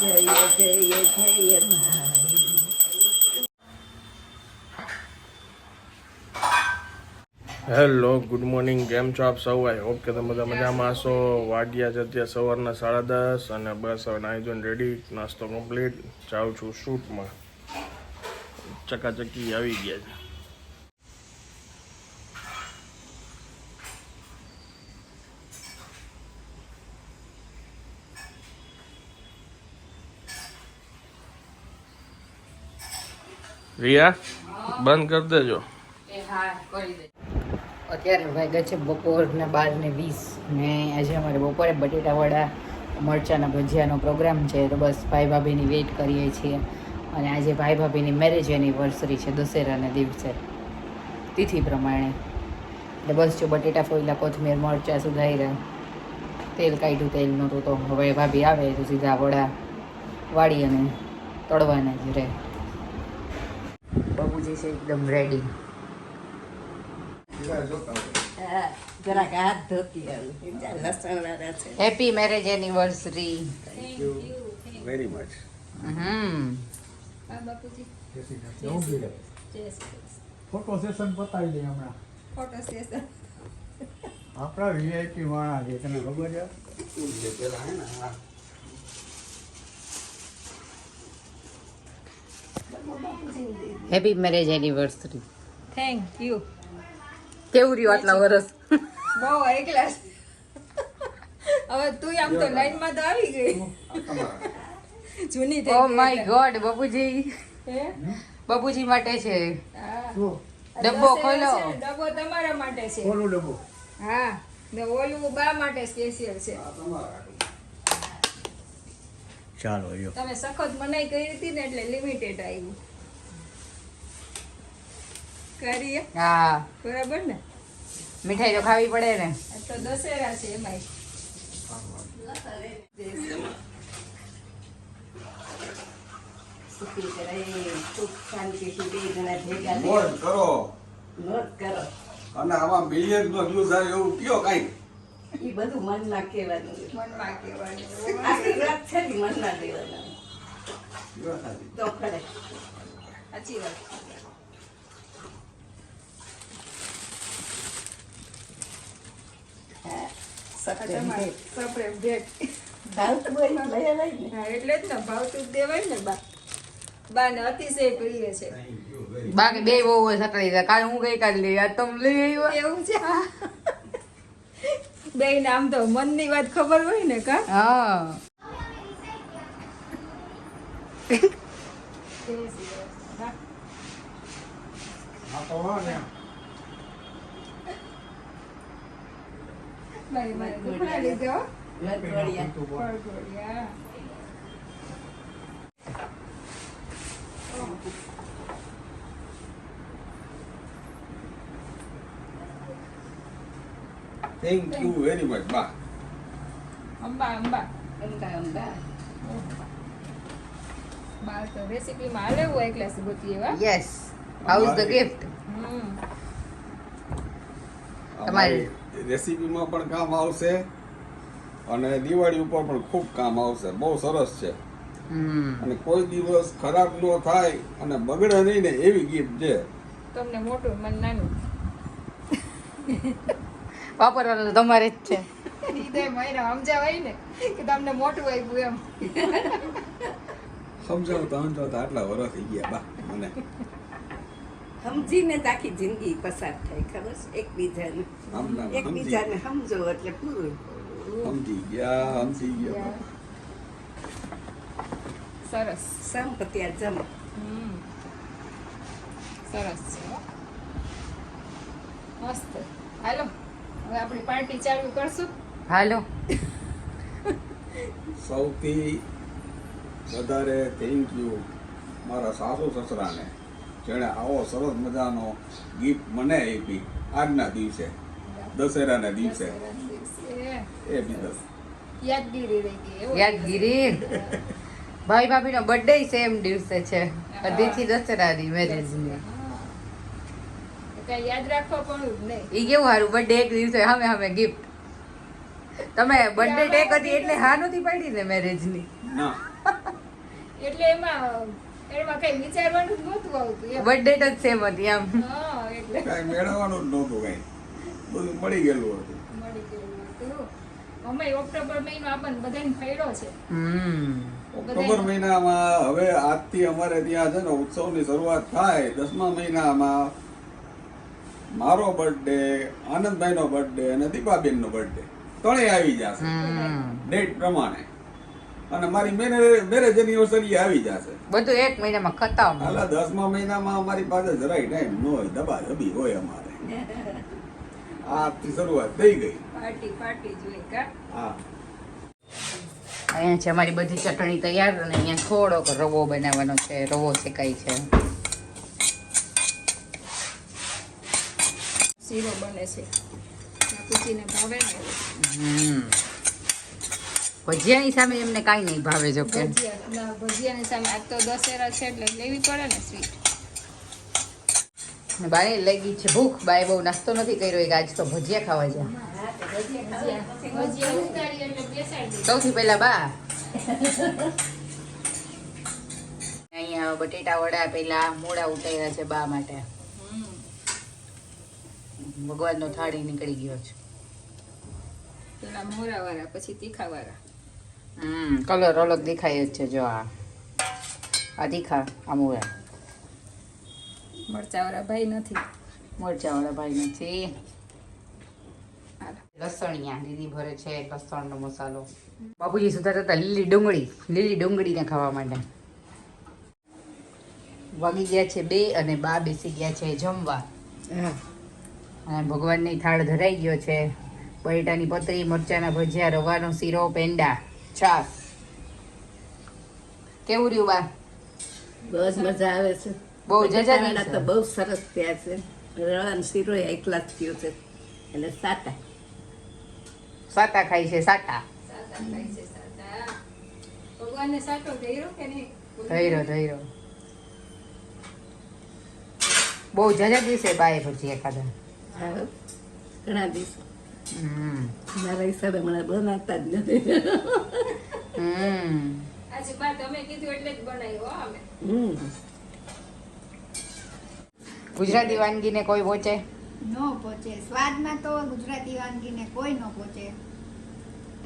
Hello, good morning. કેમ છો આપ સૌ? આઈ હોપ કે તમે મજામાં હશો. વાગ્યા છે અત્યારે સવારના સાડા દસ અને બસ હવે જોઈને રેડી નાસ્તો કમ્પ્લીટ જાઉં છું શૂટમાં ચકાચકી આવી ગયા છે. રિયા, બંધ કરી દેજો. અત્યારે વાગ્યા છે બપોરના બાર ને વીસ ને આજે અમારે બપોરે બટેટા વડા, મરચાના ભજીયાનો પ્રોગ્રામ છે, તો બસ ભાઈ ભાભીની વેઇટ કરીએ છીએ. અને આજે ભાઈ ભાભીની મેરેજ એનિવર્સરી છે, દશેરાના દિવસે. તિથિ પ્રમાણે. એટલે બસ જો બટેટા ફોઈલા, કોથમીર, મરચાં સુધાર્યા. તેલ કાઢ્યું, તેલ નહોતું તો હવે ભાભી આવે તો સીધા વડા વાળી અને તળવાના જ રહે. બાબુજી છે એકદમ રેડી જરાક હાથ ધોતી લસણ વાળા છે. Happy marriage anniversary very much હમ. ફોટો સેશન પતાવી દઈએ હમણાં. ફોટો સેશન આપણા વીઆઈપી વાળા છે તને ખબર છે? Happy marriage anniversary thank you કેવું રહ્યું આટલા વર્ષ? બહુ એક ક્લાસ હવે તું આમ તો લાઈનમાં તો આવી ગઈ. જૂની થઈ ઓ માય. ગોડ બાપુજી. હે? બાપુજી માટે છે. ડબ્બો ખોલો. ડબ્બો તમારા માટે છે. ખોલું ડબ્બો? હા ને ઓલું બા માટે સ્પેશિયલ છે. ચાલો યો તમે સખત મનાઈ કરી હતી ને એટલે લિમિટેડ આવ્યું કરીએ? હા. બરાબર ને? મીઠાઈ તો ખાવી પડે ને. તો દશેરા છે કરો. નોટ કરો. અને આમાં મિલિયન નો ન્યૂઝ આવે એવું કયો કઈ? એ બધું મનમાં કહેવાનું મનમાં કહેવાનું આશીર્વાદ છે ને મનમાં દેવાના. તો ખરે. સાચી વાત. તમારે સપ્રેમ ભેટ. હા એટલે જ ને ભાવતું જ દેવાય ને બા. બા ને અતિશય પ્રિય છે. બાકી બે બહુ જાય કાલે હું ગઈ કાલે લઈ આ તમે લઈ આવ્યા? એવું છે બે આમ તો મનની વાત ખબર હોય ને કા? હા. ને લીધો થેન્ક યુ વેરી મચ બા અંબા અંબા. તો હોય એવા? યસ ધ ગિફ્ટ તમારી- રેસીપીમાં પણ કામ આવશે અને દિવાળી ઉપર પણ ખૂબ કામ આવશે. બહુ સરસ છે. અને કોઈ દિવસ ખરાબ ન થાય અને બગડે નહીં ને એવી ગિફ્ટ છે. તમને મોટું મને નાનું. વાપરવાનું તમારે જ છે. સમજાવાય ને કે તમને મોટું આપ્યું એમ. સમજાવતા સમજાવતા આટલા વર્ષ થઈ ગયા બા મને. સમજીને જ આખી જિંદગી પસાર થાય ખબર એકબીજાને. એકબીજાને સમજો એટલે પૂરું. સમજી ગયા સમજી ગયા સરસ. સંપત્યા જમ. હમ. સરસ મસ્ત. હાલો. હવે આપણી પાર્ટી ચાલુ કરશું. હાલો. સૌથી વધારે થેન્ક યુ મારા સાસુ સસરાને જેણે આવો સરસ મજાનો ગિફ્ટ મને આપી આજના દિવસે દશેરાના દિવસે. એ બી યાદગીરી ભાઈ ભાભી નો બર્થડે સેમ દિવસે છે. અઢીથી દસરાની મેરેજની. કઈ યાદ રાખવા પણ નહીં? ઈ કેવું સારું બર્થડે એક દિવસે હમે હમે ગિફ્ટ તમે બર્થડે ટેક હતી એટલે હા નથી પાડી ને મેરેજની ના? એટલે એમાં એમાં કઈ વિચારવાનું જ નહોતું આવતું. બર્થડે જ સેમ હતી આમ હા એટલે. કાંઈ મેળવવાનું જ નહોતું કઈ. બધું મળી ગયેલું હતું. મળી હતું. અમે ઓક્ટોબર મહિનો આપણને બધાને ફાયડો છે. હમ. ઓક્ટોબર મહિનામાં હવે આજથી અમારે ત્યાં છે ને ઉત્સવની શરૂઆત થાય. દસમા મહિનામાં મારો બર્થડે આનંદભાઈનો બર્થડે અને દીપાબેનનો બર્થડે ત્રણેય આવી જશે. ડેટ પ્રમાણે. અને મારી મેરેજ એનિવર્સરી આવી જશે. બધું એક મહિનામાં ખતમ. હાલા દસમા મહિનામાં અમારી પાસે જરાય ટાઈમ ન હોય દબા દબી હોય અમારે. આજથી શરૂઆત થઈ ગઈ. પાર્ટી પાર્ટી જોઈ કા? હા. અહીંયા છે અમારી બધી ચટણી તૈયાર અને અહીંયા થોડોક રવો બનાવવાનો છે રવો શેકાય છે. શીરો બને છે. બાપુજીને ભાવે ને ભજીયાની સામે એમને કાંઈ નહીં ભાવે જો કે. ભજીયાની સામે આજ તો દશેરા છે એટલે લેવી પડે ને સ્વીટ બાને લાગી છે ભૂખ. બાય બહુ નાસ્તો નથી કર્યો એક આજ તો ભજીયા ખાવા બેસાડી સૌથી પહેલા બા. અહીંયા બટેટા વડા પેલા મોડા ઉતાર્યા છે બા માટે. ભગવાનનો થાળી નીકળી ગયો છે. પેલા મોરા વાળા પછી તીખા વાળા હમ કલર અલગ દેખાય જ છે જો આ. આ તીખા આ મોરા. મરચા વાળા ભાઈ નથી. મરચા વાળા ભાઈ નથી. લસણિયા લીલી ભરે છે લસણનો મસાલો. બાપુજી સુધા હતા લીલી ડુંગળી લીલી ડુંગળીને ખાવા માટે વાગી ગયા છે બે અને બા બેસી ગયા છે જમવા. અને ભગવાનની થાળ ધરાઈ ગયો છે. બટેટાની પતરી મરચાના ભજીયા રવાનો શીરો પેંડા. છાસ કેવું રહ્યું બા? બસ મજા આવે છે. બહુ જજા તો બહુ સરસ થયા છે. રવાનો શીરો એકલા જ થયો છે. એટલે સાટા. સાટા ખાય છે સાટા. ભગવાનને સાટો ધૈરો કે નહીં? ધૈરો ધૈરો બહુ જજા દિવસે બાય ભજીયા ખાધા. ઘણા દિવસો. હમ. મારા હિસાબે હમણાં બનાવતા જ નથી. હમ. આજે બા તમે કીધું એટલે જ બનાવ્યો અમે. હમ. ગુજરાતી વાનગીને કોઈ પહોંચે નો પહોંચે સ્વાદમાં તો ગુજરાતી વાનગીને કોઈ નો પહોંચે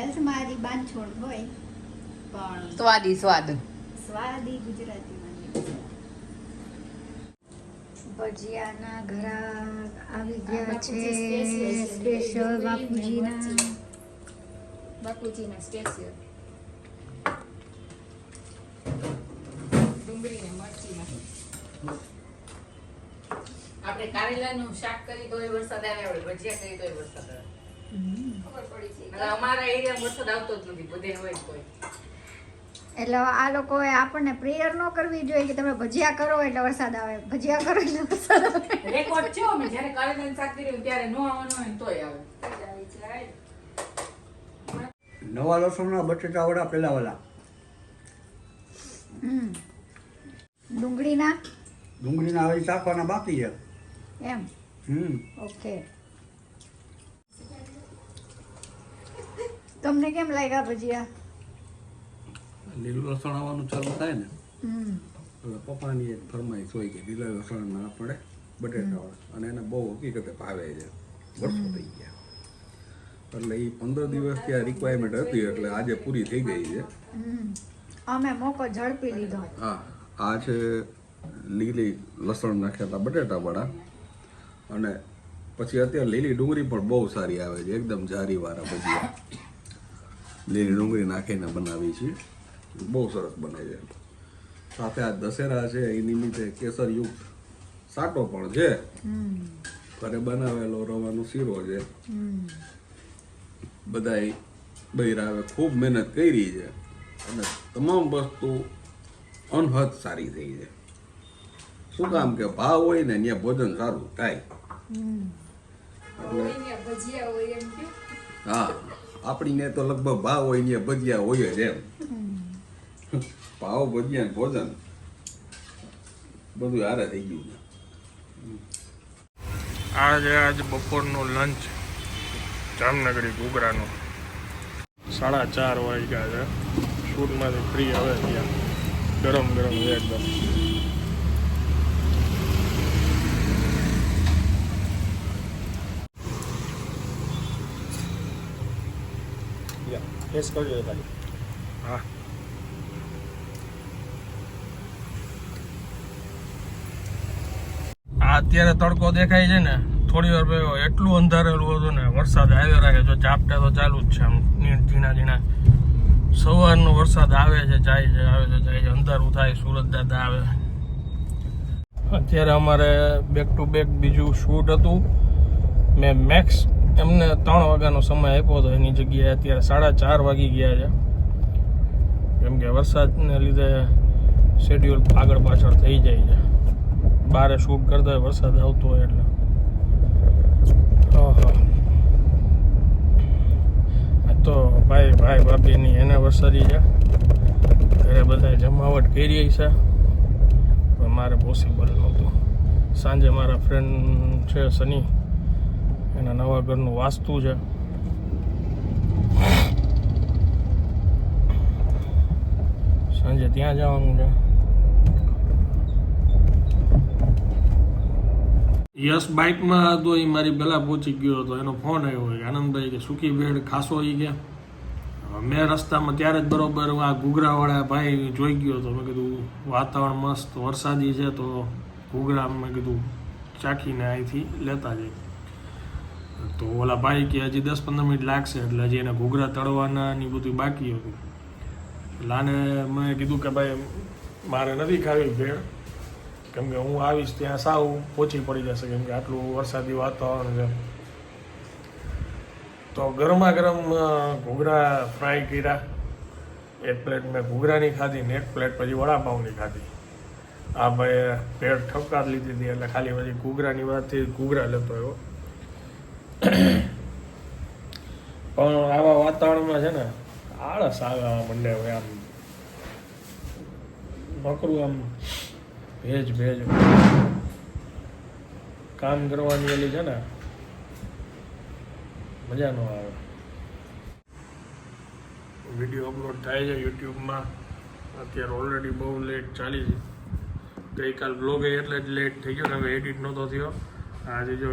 હેલ્થમાં હજી બાંધછોડ હોય પણ સ્વાદી સ્વાદ. સ્વાદી ગુજરાતી વાનગી. ભજીયાના ઘરા આવી ગયા છે. સ્પેશિયલ બાપુજીના. બાપુજીના સ્પેશિયલ ડુંગળી ને મરચી નાખી. આપણે કારેલાનું શાક કરી તોય વરસાદ આવે આપણે ભજીયા કરી તોય વરસાદ આવે. ખબર પડી છે. અમારા એરિયા વરસાદ આવતો જ નથી બધે હોય કોઈ એટલે આ લોકોએ આપણને પ્રેયર ન કરવી જોઈએ કે તમે ભજીયા કરો એટલે વરસાદ આવે. ભજીયા કરો એટલે વરસાદ આવે. રેકોર્ડ છે અમે જ્યારે કારેલાનું શાક કર્યું ત્યારે નો આવવાનો હોય તોય આવે. નવા લસણના બટેટા વડા પેલા વાલા. હમ. ડુંગળીના? ડુંગળીના હવે ચાખવાના બાકી છે. એમ? હમ. ઓકે. તમને કેમ લાગ્યા ભજીયા? લીલું લસણ આવવાનું ચાલુ થાય ને એટલે પપ્પાની એક ફરમાઈશ હોય કે લીલા લસણ ના પડે બટેટાવાળા. અને એને બહુ હકીકતે ભાવે છે. વર્ષો થઈ ગયા. એટલે એ પંદર દિવસથી આ રિક્વાયરમેન્ટ હતી એટલે આજે પૂરી થઈ ગઈ છે. અમે મોકો ઝડપી લીધો. હા આ છે લીલી લસણ નાખેલા બટેટાવાળા. અને પછી અત્યારે લીલી ડુંગળી પણ બહુ સારી આવે છે એકદમ જારીવાળા ભજીયા. લીલી ડુંગળી નાખીને બનાવી છે. બહુ સરસ બને છે. સાથે આ દશેરા છે એ નિમિત્તે કેસરયુક્ત સાટો પણ છે. ઘરે બનાવેલો રવાનો શીરો છે. બધાય બૈરાવે ખૂબ મહેનત કરી છે. અને તમામ વસ્તુ અનહદ સારી થઈ છે. શું કામ કે ભાવ હોય ને ત્યાં ભોજન સારું થાય. હા આપણીને તો લગભગ ભાવ હોય ને ભજીયા હોય જ એમ. ભાવ ભજીયા ને ભોજન. બધું હારે થઈ ગયું છે. આજે આજ બપોરનું લંચ જામનગરી ઘૂઘરાનું. સાડા ચાર વાગ્યા છે. શૂટમાંથી ફ્રી હવે ત્યાં ગરમ ગરમ છે એકદમ. ટેસ્ટ કરજો ખાલી. હા. અત્યારે તડકો દેખાય છે ને, થોડી વાર પહેલો એટલું અંધારેલું હતું ને, વરસાદ આવ્યો રાખે, જો ચાપટા તો ચાલુ જ છે આમ, ઝીણા ઝીણા. સવારનો વરસાદ આવે છે, જાય છે, આવે છે, જાય છે, અંધારું થાય, સુરત દાદા આવે. અત્યારે અમારે બેક ટુ બેક બીજું શૂટ હતું. મેં મેક્સ એમને ત્રણ વાગ્યાનો સમય આપ્યો હતો, એની જગ્યાએ અત્યારે સાડા ચાર વાગી ગયા છે. કેમ કે વરસાદને લીધે શેડ્યુલ આગળ પાછળ થઈ જાય છે. બારે શૂટ કરતા હોય વરસાદ આવતો હોય એટલે. તો ભાઈ ભાઈ ભાભીની એનિવર્સરી છે. ઘરે બધાએ જમાવટ કરી છે. પણ મારે પોસિબલ નહોતું. સાંજે મારા ફ્રેન્ડ છે સની એના નવા ઘરનું વાસ્તુ છે. સાંજે ત્યાં જવાનું છે. યસ બાઇકમાં હતો એ મારી પહેલાં પહોંચી ગયો હતો. એનો ફોન આવ્યો કે, આનંદભાઈ, કે સુખી ભેળ ખાસો એ કે. મેં રસ્તામાં ત્યારે જ બરાબર આ ઘૂઘરાવાળા ભાઈ જોઈ ગયો હતો. મેં કીધું, વાતાવરણ મસ્ત, વરસાદી છે તો ઘૂઘરા મેં કીધું, ચાખીને અહીંથી લેતા જઈએ. તો ઓલા ભાઈ કે, હજી દસ પંદર મિનિટ લાગશે, એટલે હજી એને ઘૂઘરા તળવાના ને બધું બાકી હતું. એટલે આને મેં કીધું કે, ભાઈ, મારે નથી ખાવી ભેળ. કેમ કે હું આવીશ ત્યાં સાવ ઓછી પડી જશે, કેમ કે આટલું વરસાદી વાતાવરણ છે. તો ગરમા ગરમ ઘૂઘરા ફ્રાય કર્યા. એક પ્લેટ મેં ઘૂઘરાની ખાધી ને એક પ્લેટ પછી વડાપાઉંની ખાધી. આ ભાઈ પેટ ઠપકાર લીધી હતી, એટલે ખાલી પછી ઘૂઘરાની વાતથી ઘૂઘરા લેતો એવો પણ આવા વાતાવરણમાં છે ને, આળસ આવે મંડે હવે આમ. નકરું આમ ભેજ ભેજ. કામ કરવાની એલી છે ને, મજા ન આવે. વીડિયો અપલોડ થાય છે યુટ્યુબમાં. અત્યારે ઓલરેડી બહુ લેટ ચાલી છે. ગઈકાલ બ્લોગ એટલે જ લેટ થઈ ગયો ને હવે એડિટ નહોતો થયો. આજે જો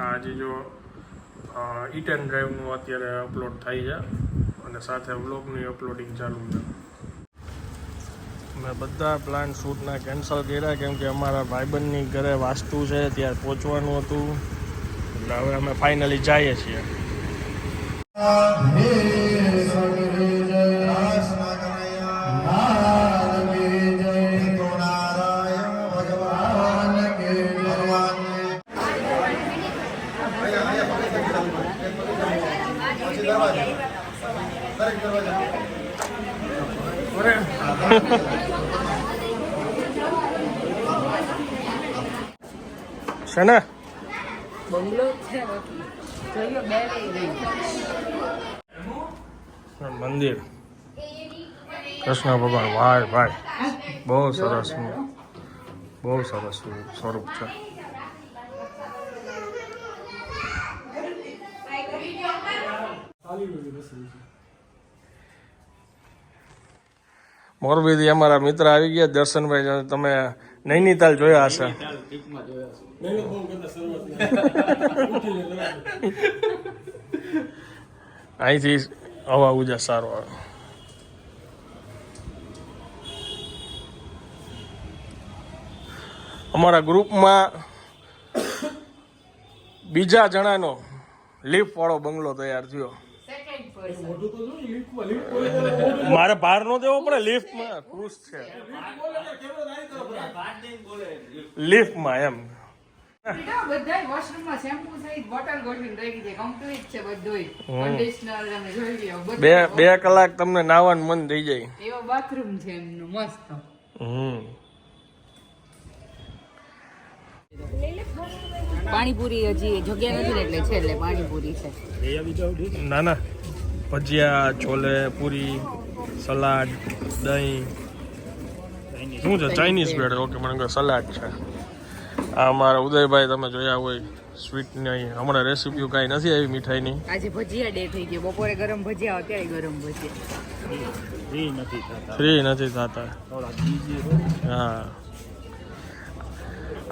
આજે જો ઈટ એન્ડ ડ્રાઈવનું અત્યારે અપલોડ થાય છે. અને સાથે વ્લોગની અપલોડિંગ ચાલુ છે. મેં બધા પ્લાન શૂટના કેન્સલ કર્યા, કેમ કે અમારા ભાઈબંધની ઘરે વાસ્તુ છે ત્યાં પહોંચવાનું હતું. એટલે હવે અમે ફાઇનલી જઈએ છીએ. છે ને? મંદિર. કૃષ્ણ ભગવાન ભાઈ ભાઈ બહુ સરસ બહુ સરસ સ્વરૂપ છે. મોરબીથી અમારા મિત્ર આવી ગયા. દર્શનભાઈ તમે નૈનીતાલ જોયા હશે? અહીંથી હવા ઉજા સારો આવે અમારા ગ્રુપમાં બીજા જણાનો લિફ્ટ વાળો બંગલો તૈયાર થયો. મારે બહાર નો દેવો પડે લિફ્ટમાં ખુશ છે. લિફ્ટમાં એમ. બે બે કલાક તમને નાવાનું મન થઈ જાય. એવો બાથરૂમ છે એમનું મસ્ત. હમ. પાણીપુરી હજી જગ્યા નથી એટલે છે એટલે પાણીપુરી છે. ના ના ભજીયા છોલે પૂરી સલાડ દહીં. શું છે? ચાઇનીઝ બેડ ઓકે મને સલાડ છે. આ અમારા ઉદયભાઈ તમે જોયા હોય સ્વીટની હમણાં રેસીપીઓ કાંઈ નથી આવી મીઠાઈની. આજે ભજીયા ડે થઈ ગયો. બપોરે ગરમ ભજીયા અત્યારે ગરમ ભજીયા? ફ્રી નથી થતા. હા.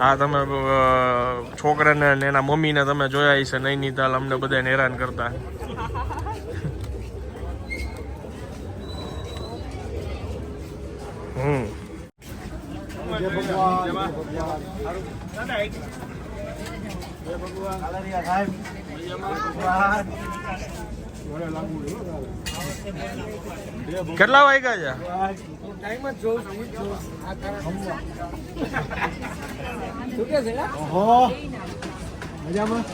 આ તમે છોકરાને એના મમ્મીને તમે જોયા હશે નૈનીતાલ અમને બધાને હેરાન કરતા હમ કેટલા વાગ્યા છે? મજામાં?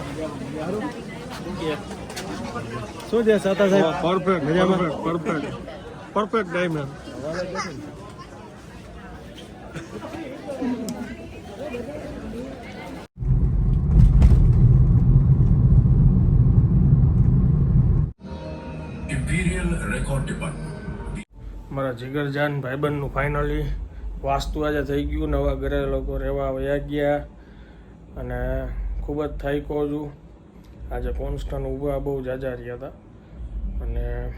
શું છે સાતા સાહેબ? પરફેક્ટ મજામાં? પરફેક્ટ પરફેક્ટ ટાઈમ મારા જીગરજાન ભાઈબંધનું ફાઇનલી વાસ્તુ આજે થઈ ગયું. નવા ઘરે લોકો રહેવા વયા ગયા અને ખૂબ જ થાક્યો છું. આજે કોન્સ્ટન્ટ ઊભા બહુ જાજા રહ્યા હતા. અને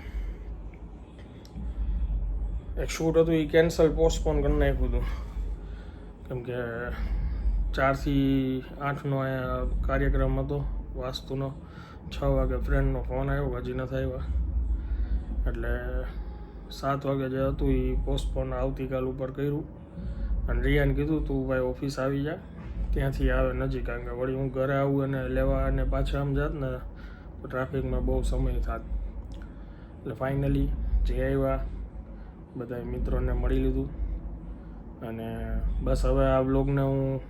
એક શૂટ હતું, એ કેન્સલ પોસ્ટપોન કરી નાખ્યું હતું. કેમ કે ચારથી આઠનો કાર્યક્રમ હતો, વાસ્તુનો. છ વાગે ફ્રેન્ડનો ફોન આવ્યો, હજી નથી આવ્યા. એટલે સાત વાગે જે હતું એ પોસ્ટપોન આવતીકાલ ઉપર કર્યું. અને રિયાને કીધું, તું ભાઈ ઓફિસ આવી જા. ત્યાંથી આવે નજીક, કારણ કે વળી હું ઘરે આવું અને લેવા અને પાછા આમ જાત ને તો ટ્રાફિકમાં બહુ સમય થાત. એટલે ફાઇનલી જે આવ્યા બધા મિત્રોને મળી લીધું. અને બસ હવે આ બ્લોગને હું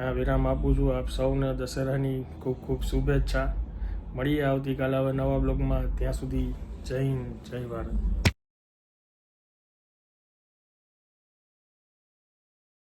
આ વિરામ આપું છું. આપ સૌને દશેરાની ખૂબ ખૂબ શુભેચ્છા. મળીએ આવતીકાલે હવે નવા બ્લોગમાં ત્યાં સુધી જય હિન્દ, જય ભારત.